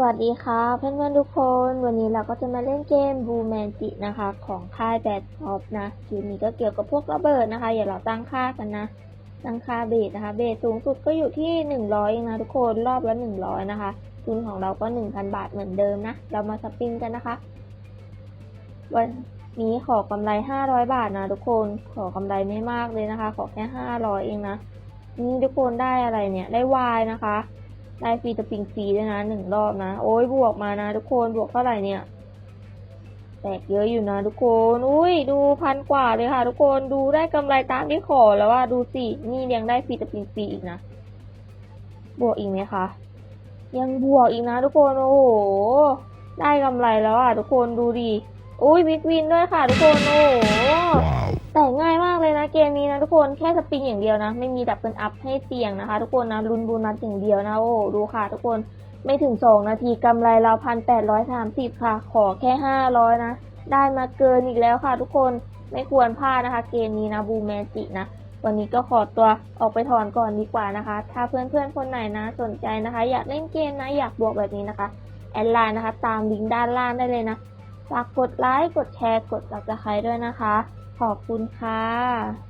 สวัสดีค่ะเพื่อนๆทุกคน วันนี้เราก็จะมาเล่นเกมบูแมนจินะคะ ของค่ายแบดท็อปนะเกมนี้ก็เกี่ยวกับพวกระเบิดนะคะ อย่าเราตั้งค่ากันนะ ตั้งค่าเบสนะคะ เบสสูงสุดก็อยู่ที่ 100เองนะทุกคนรอบละ 100 นะคะทุนของเราก็ 1,000 บาทเหมือนเดิมนะ เรามาสปินกันนะคะ วันนี้ขอกำไร 500 บาทนะทุกคนขอกำไรไม่มากเลยนะคะ ขอแค่ 500 เองนะนี่ทุกคนได้อะไรเนี่ยได้วายนะคะ ได้ฟรีสปริงฟรีด้วยนะหนึ่งรอบนะ โอ้ยบวกมานะ ทุกคนบวกเท่าไหร่เนี่ยแตกเยอะอยู่นะทุกคน อุ้ยดูพันกว่าเลยค่ะ ทุกคนดูได้กำไรตามที่ขอแล้วว่าดูสินี่ยังได้ฟรีสปริงฟรีอีกนะ บวกอีกไหมคะยังบวกอีกนะทุกคนโอ้โหได้กำไรแล้วอะทุกคนดูดิอุ้ยบิ๊กวินด้วยค่ะ ทุกคนโอ้โห Wow. แต่ง่ายมากเลยนะเกมนี้นะทุกคนแค่สปริงอย่างเดียวนะ ไม่มีดับเบิลอัพให้เสี่ยงนะคะ ทุกคนนะลุนบูนัสอย่างเดียวนะโอ้ดูค่ะ ทุกคนไม่ถึงสองนาทีกำไรเราพันแปดร้อยสามสิบค่ะ ขอแค่ห้าร้อยนะ ได้มาเกินอีกแล้วค่ะ ทุกคนไม่ควรพลาดนะคะ เกมนี้นะบูแมจินะวันนี้ก็ขอตัวออกไปถอนก่อนดีกว่านะคะ ถ้าเพื่อนๆคนไหนนะ สนใจนะคะ อยากเล่นเกมนะอยากบวกแบบนี้นะคะแอดไลน์นะคะ ตามลิงก์ด้านล่างได้เลยนะฝากกดไลค์กดแชร์กด subscribe ด้วยนะคะ ขอบคุณค่ะ